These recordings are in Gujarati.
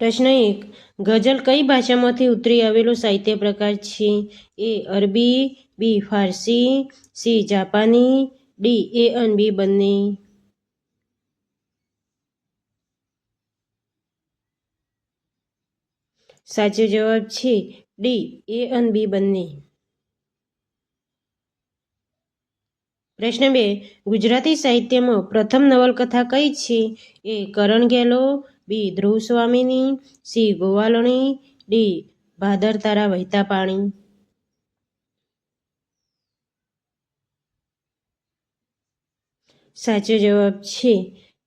પ્રશ્ન એક. ગઝલ કઈ ભાષામાંથી ઉતરી આવેલો સાહિત્ય પ્રકાર છે? એ અરબી, બી ફારસી, સી જાપાની, ડી એ અન બી બંને. સાચો જવાબ છે ડી, એ અન બી બંને. પ્રશ્ન બે. ગુજરાતી સાહિત્યમાં પ્રથમ નવલકથા કઈ છે? એ કરણ ગેલો બી ધ્રુવ સ્વામીની સી ગોવાલણી ડી ભાદર તારા વહેતા પાણી સાચો જવાબ છે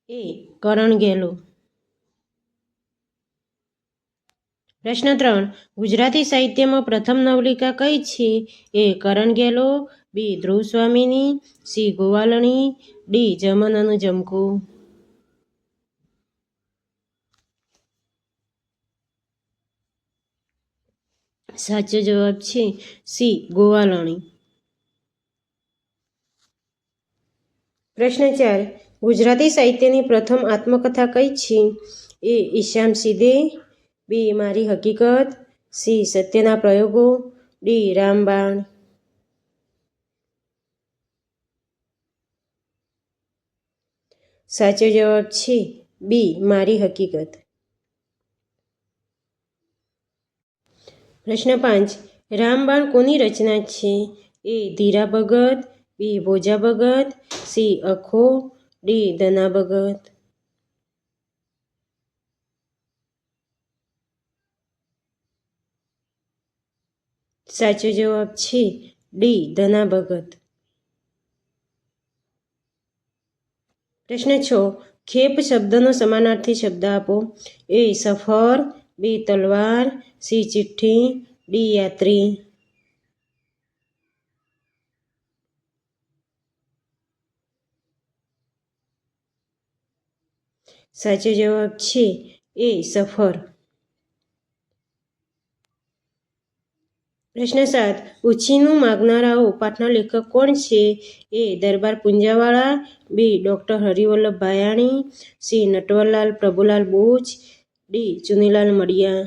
એ કરણ ગેલો. પ્રશ્ન ત્રણ, ગુજરાતી સાહિત્યમાં પ્રથમ નવલિકા કઈ છે? એ કરણ ગેલો, બી ધ્રુવ સ્વામીની સી ગોવાલણી ડી જમન અનુ સાચો જવાબ છે સી, ગોવાલણી. પ્રશ્ન ચાર, ગુજરાતી સાહિત્યની પ્રથમ આત્મકથા કઈ છે? એ ઈશામ સીધે, બી, મારી હકીકત, સી, સત્યના પ્રયોગો, ડી, રામબાણ. સાચો જવાબ છે બી, મારી હકીકત. પ્રશ્ન પાંચ. રામબાણ કોની રચના છે? A Dhira Bhagat, B Bhoja Bhagat, C Akho, D Dana Bhagat. સાચો જવાબ છે ડી ધના ભગત. પ્રશ્ન છ. ખેપ શબ્દનો સમાનાર્થી શબ્દ આપો. એ સફર બી તલવાર, સી ચિઠ્ઠી, ડી યાત્રી. સાચો જવાબ છે એ સફર. પ્રશ્ન સાત, ઉછીનું માગનારાઓ પાઠના લેખક કોણ છે? A Darbar Punjawala, B doctor Harivallabh Bhayani C Natwarlal Prabhulal Boch D, Chunilal Madia.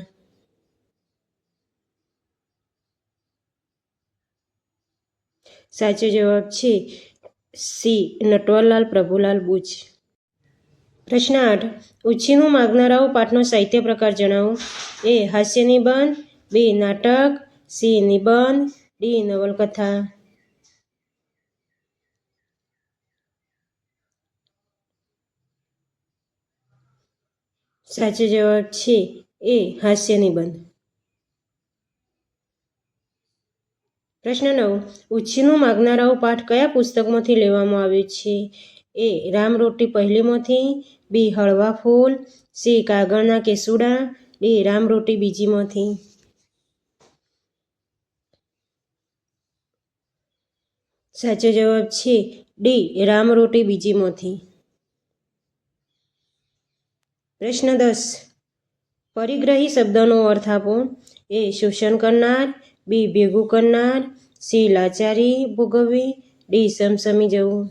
સાચો જવાબ છે સી, નટવરલાલ પ્રભુલાલ બુચ પ્રશ્ન આઠ, ઉછીનું માગનારાઓ પાઠનો સાહિત્ય પ્રકાર જણાવો. એ હાસ્ય નિબંધ બી, નાટક, સી, નિબંધ, ડી, નવલકથા. સાચો જવાબ છે એ હાસ્ય નિબંધ પ્રશ્ન નવ. ઉછીનું માગનારાઓ પાઠ કયા પુસ્તકમાંથી લેવામાં આવ્યો છે? એ રામરોટી પહેલીમાંથી, બી હળવા ફૂલ, સી કાગળના કેસુડા, ડી રામરોટી બીજીમાંથી. સાચો જવાબ છે ડી રામરોટી બીજીમાંથી. પ્રશ્ન દસ. પરિગ્રહી શબ્દનો અર્થ આપો. એ શોષણ કરનાર, બી ભેગું કરનાર, સી લાચારી ભોગવવી, ડી સમસમી જવું.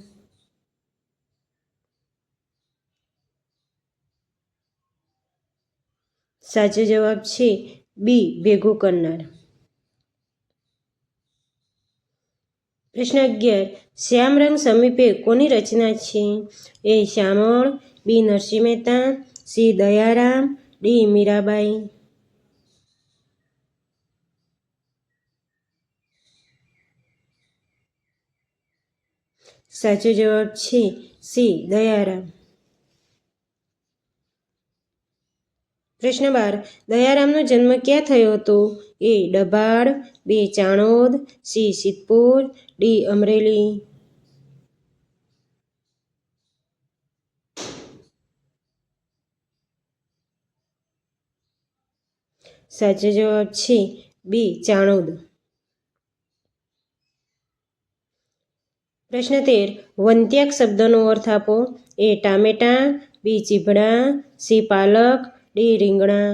સાચો જવાબ છે બી ભેગું કરનાર. પ્રશ્ન અગિયાર. શ્યામ રંગ સમીપે કોની રચના છે? A Shyamal, B Narsinh Mehta C Dayaram D Mirabai. સાચો જવાબ છે સી દયારામ. પ્રશ્ન બાર, દયારામનો જન્મ ક્યાં થયો હતો? A Dabhad B, Chanod, C, Siddhpur, D, Amreli. સાચો જવાબ છે બી ચાણોદ પ્રશ્ન તેર, વંત્યક શબ્દનો અર્થ આપો. એ ટામેટા, બી ચીભડા, સી પાલક, ડી રીંગણા.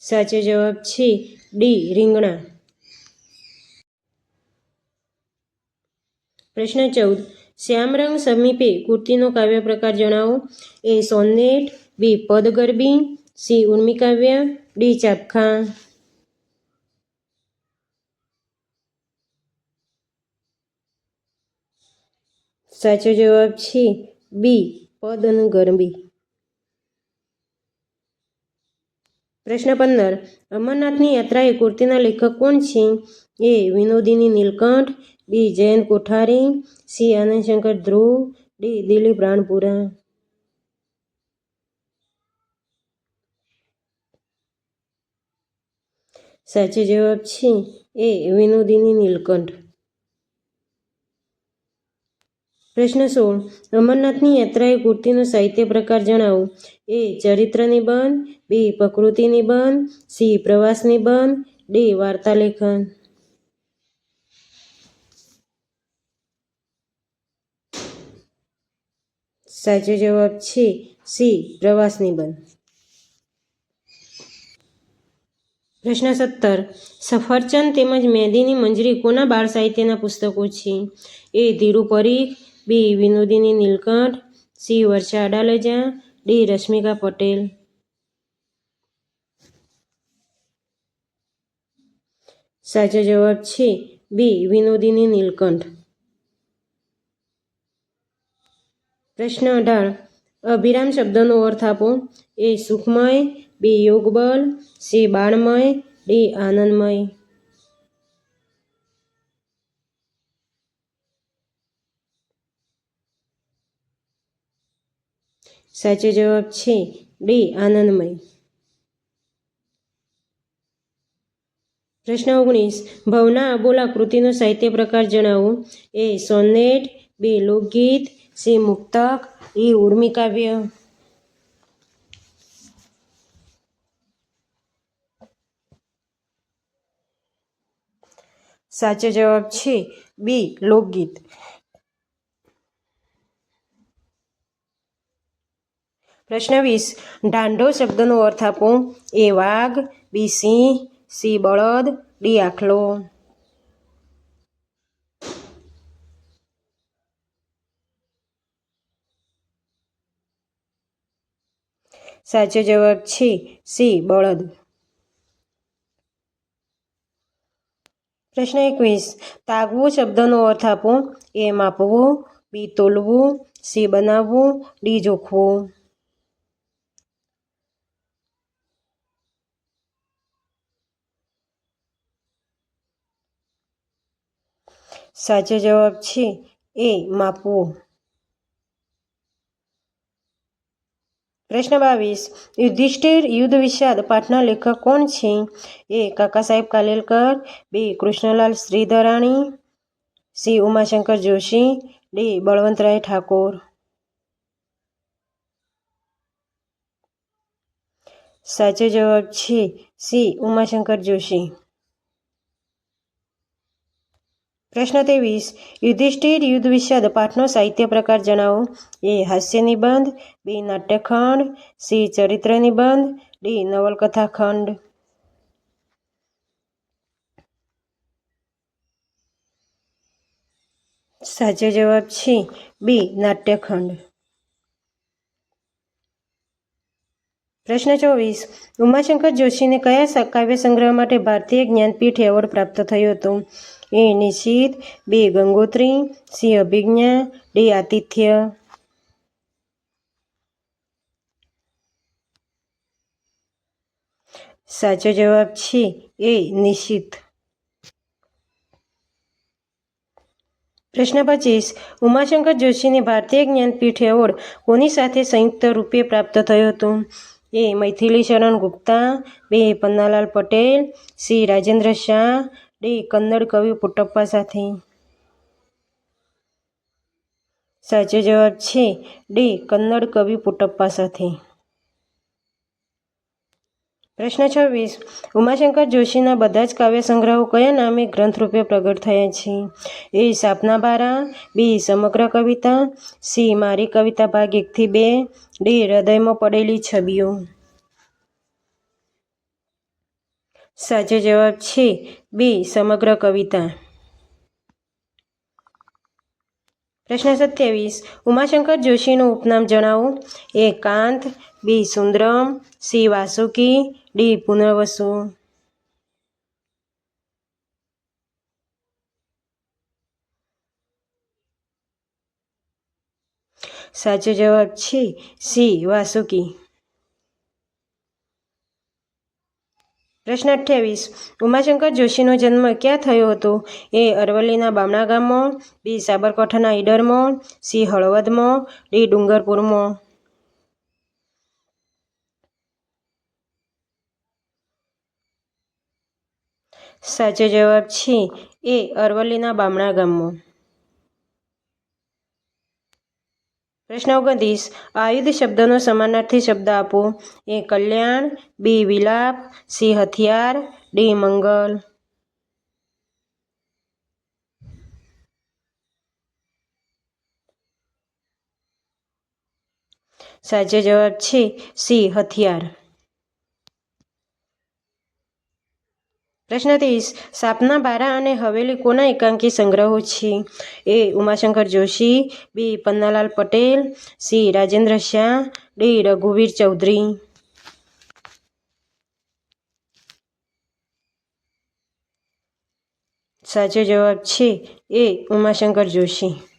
સાચો જવાબ છે ડી, રીંગણા. પ્રશ્ન ચૌદ. શ્યામરંગ સમીપે કૃતિનો કાવ્ય પ્રકાર જણાવો. એ સોનેટ, બી પદગરબી, સી ઉર્મિકાવ્ય, ડી ચાપખા. સાચો જવાબ છે બી પદ અને ગરબી પ્રશ્ન પંદર. અમરનાથની યાત્રાએ કૃતિના લેખક કોણ છે? A Vinodini Nilkanth B Jayant Kothari, C Anandshankar Dhruv, D Dilip Ranpura. સાચો જવાબ છે એ વિનોદિની નીલકંઠ. પ્રશ્ન સોળ, અમરનાથની યાત્રાએ કુર્તીનો સાહિત્ય પ્રકાર જણાવો. એ ચરિત્ર નિબંધ બી પ્રકૃતિ નિબંધ સી પ્રવાસ નિબંધ ડી વાર્તા સાચો જવાબ છે સી પ્રવાસ નિબંધ પ્રશ્ન સત્તર. સફરચંદ તેમજ મહેંદીની મંજરી કોના બાળ સાહિત્યના પુસ્તકો છે? A Dhiru Parikh B, Vinodini Nilkanth, C, Varsha Adalja, D, Rashmika Patel. સાચો જવાબ છે બી, વિનોદિની નીલકંઠ. પ્રશ્ન અઢાર. અભિરામ શબ્દનો અર્થ આપો. એ સુખમય, બી યોગબલ સી બાળમય ડી આનંદમય. સાચો જવાબ છે ડી આનંદમય. પ્રશ્ન ઓગણીસ. ભવના અબોલા કૃતિનો સાહિત્ય પ્રકાર જણાવો. એ સોનેટ બી લોકગીત સે મુક્તક, એ ઉર્મી કાવ્ય. સાચો જવાબ છે બી, લોકગીત. પ્રશ્ન વીસ, ઢાંઢો શબ્દનો અર્થ આપો. એ વાઘ, બી સિંહ, સી બળદ, ડી આખલો. સાચો જવાબ છે સી, બળદ. પ્રશ્ન એકવીસ. તાગવું શબ્દનો અર્થ આપો. એ માપવું બી તોલવું, સી બનાવવું, ડી જોખવું. સાચો જવાબ છે એ, માપવું. પ્રશ્ન બાવીસ. યુધિષ્ઠિર યુદ્ધ વિષાદ પાઠના લેખક કોણ છે? A Kaka Saheb Kalelkar, B Krishnalal Shridharani, C Umashankar Joshi, D Balwantray Thakor. સાચો જવાબ છે સી ઉમાશંકર જોશી. પ્રશ્ન ત્રેવીસ. યુધિષ્ઠિર યુદ્ધ વિષાદ પાઠનો સાહિત્ય પ્રકાર જણાવો. એ હાસ્ય નિબંધ, બી નાટ્યખંડ, સી ચરિત્ર નિબંધ, ડી નવલકથા ખંડ. સાચો જવાબ છે બી નાટ્યખંડ. પ્રશ્ન ચોવીસ. ઉમાશંકર જોશીને કયા કાવ્ય સંગ્રહ માટે ભારતીય જ્ઞાનપીઠ એવોર્ડ પ્રાપ્ત થયો હતો? A Nishith B Gangotri C Abhigna D Aatithya સાચો જવાબ છે એ નિશિત. પ્રશ્ન પચીસ. ઉમાશંકર જોશીને ભારતીય જ્ઞાનપીઠ એવોર્ડ કોની સાથે સંયુક્ત રૂપે પ્રાપ્ત થયો હતો? એ Maithili Sharan Gupta, B Pannalal Patel, C. Rajendra Shah D Kannada કવિ પુટપ્પા સાથે. સાચો જવાબ છે, ડી કન્નડ કવિ પુટપ્પા સાથે. પ્રશ્ન છવ્વીસ. ઉમાશંકર જોશીના બધા જ કાવ્ય સંગ્રહો કયા નામે ગ્રંથરૂપે પ્રગટ થયા છે? એ સાપના બારા, બી સમગ્ર કવિતા, સી મારી કવિતા ભાગ એકથી બે, ડી હૃદયમાં પડેલી છબીઓ. સાચો જવાબ છે બી, સમગ્ર કવિતા. પ્રશ્ન સત્યાવીસ. ઉમાશંકર જોશીનું ઉપનામ જણાવો. A Kant, B, Sundaram, C, Vasuki, D, Punarvasu. સાચો જવાબ છે સી, વાસુકી. પ્રશ્ન અઠ્યાવીસ. ઉમાશંકર જોશીનો જન્મ ક્યાં થયો હતો? એ અરવલ્લીના બામણા ગામમાં, બી સાબરકાંઠાના ઈડરમાં, સી હળવદમાં, ડી ડુંગરપુરમાં. સાચો જવાબ છે એ અરવલ્લીના બામણા ગામમાં. પ્રશ્ન ઓગણત્રીસ. આયુધ શબ્દનો સમાનાર્થી શબ્દ આપો. એ કલ્યાણ, બી વિલાપ, સી હથિયાર, ડી મંગલ. સાચો જવાબ છે સી હથિયાર. પ્રશ્ન ત્રીસ, સાપના બારા અને હવેલી કોના એકાંકી સંગ્રહો છે? A, Umashankar Joshi, B, Pannalal Patel, C, Rajendra Shah, D, રઘુવીર Chaudhari. સાચો જવાબ છે એ, ઉમાશંકર જોશી.